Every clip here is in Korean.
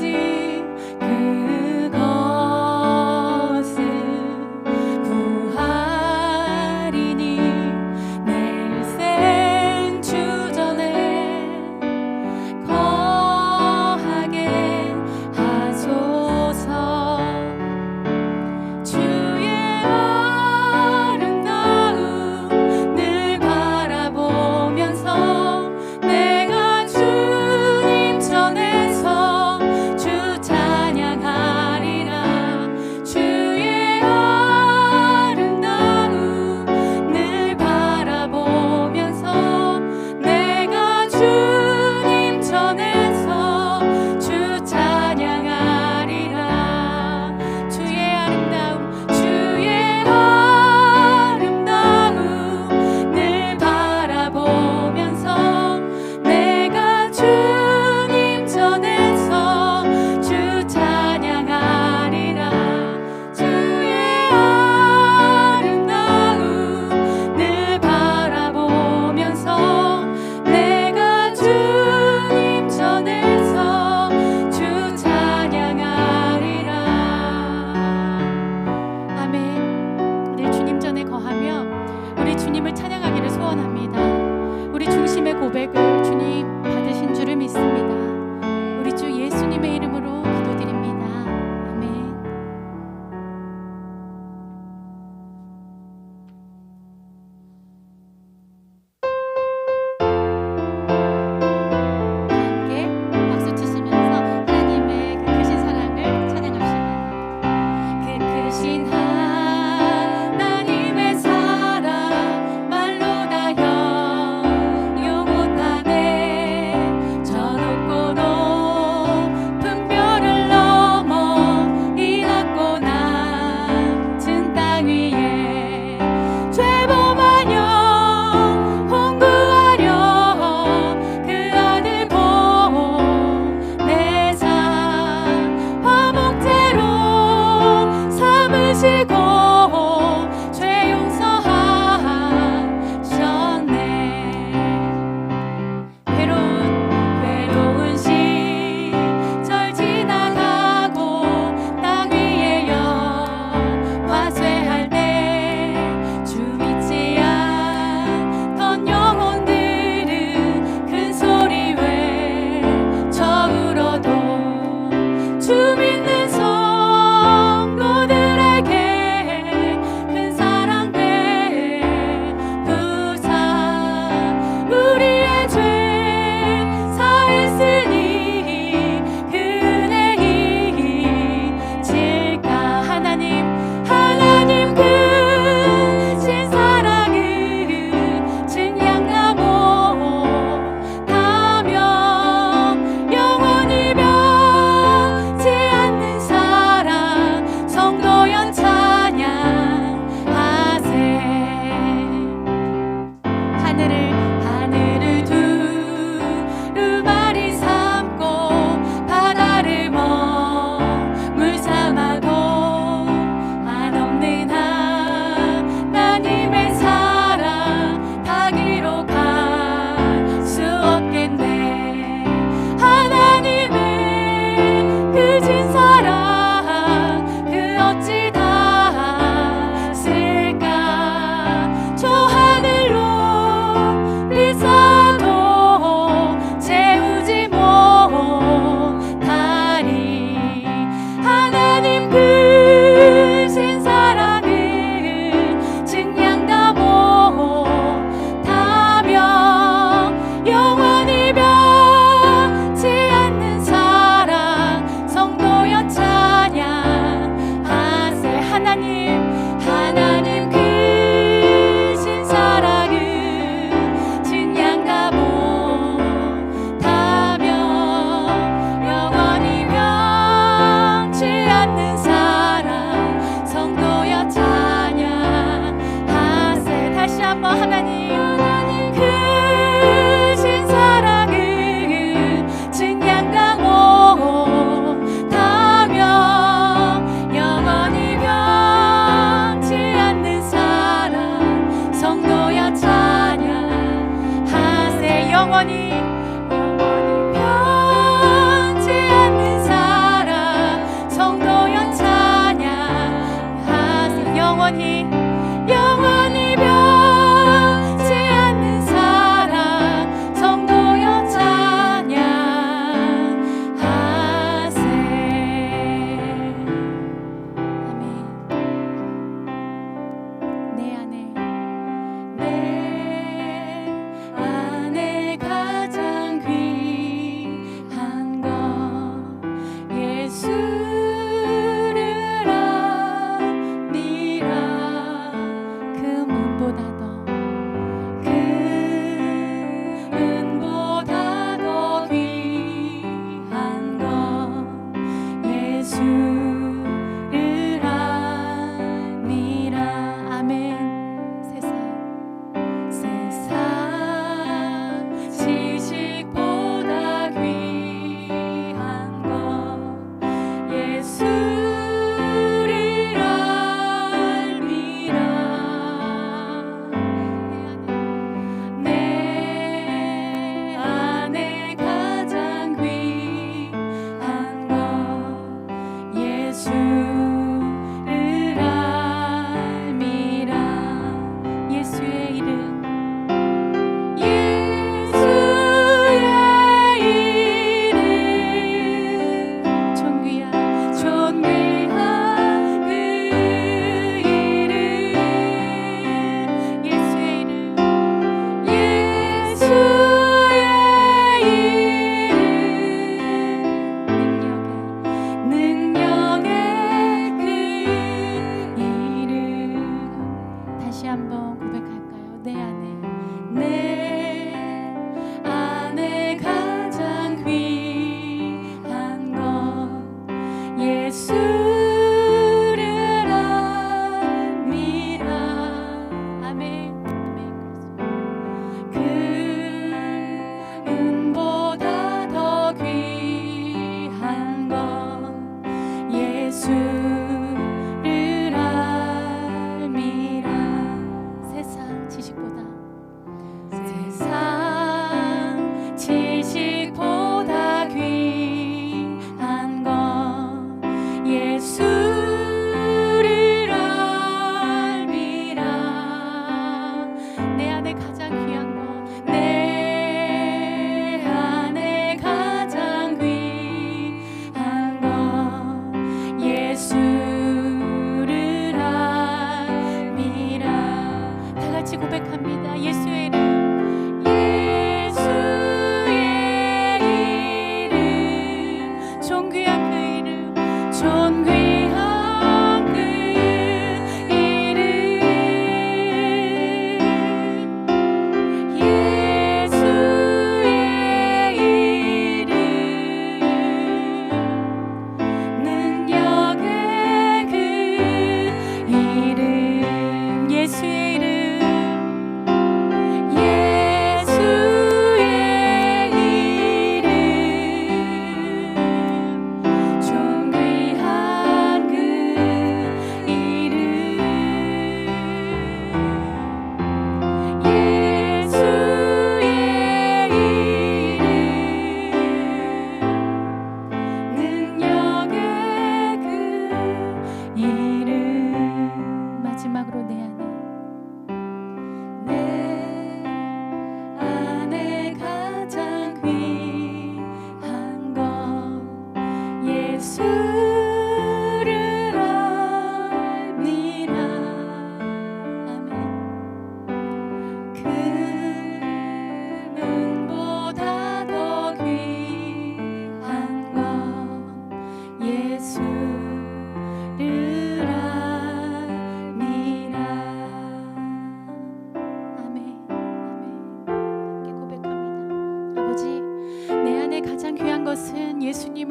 한 영원히 고백할까요? 내 안에 내 七五百。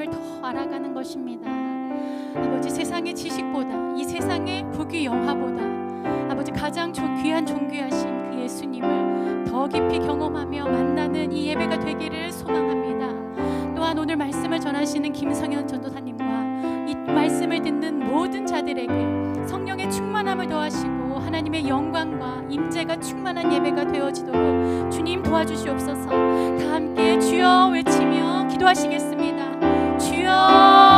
알아가는 것입니다. 아버지 세상의 지식보다 이 세상의 부귀 영화보다 아버지 가장 조- 귀한 존귀하신 그 예수님을 더 깊이 경험하며 만나는 이 예배가 되기를 소망합니다. 또한 오늘 말씀을 전하시는 김성현 전도사님과 이 말씀을 듣는 모든 자들에게 성령의 충만함을 더하시고 하나님의 영광과 임재가 충만한 예배가 되어지도록 주님 도와주시옵소서. 다 함께 주여 외치며 기도하시겠습니다. 주여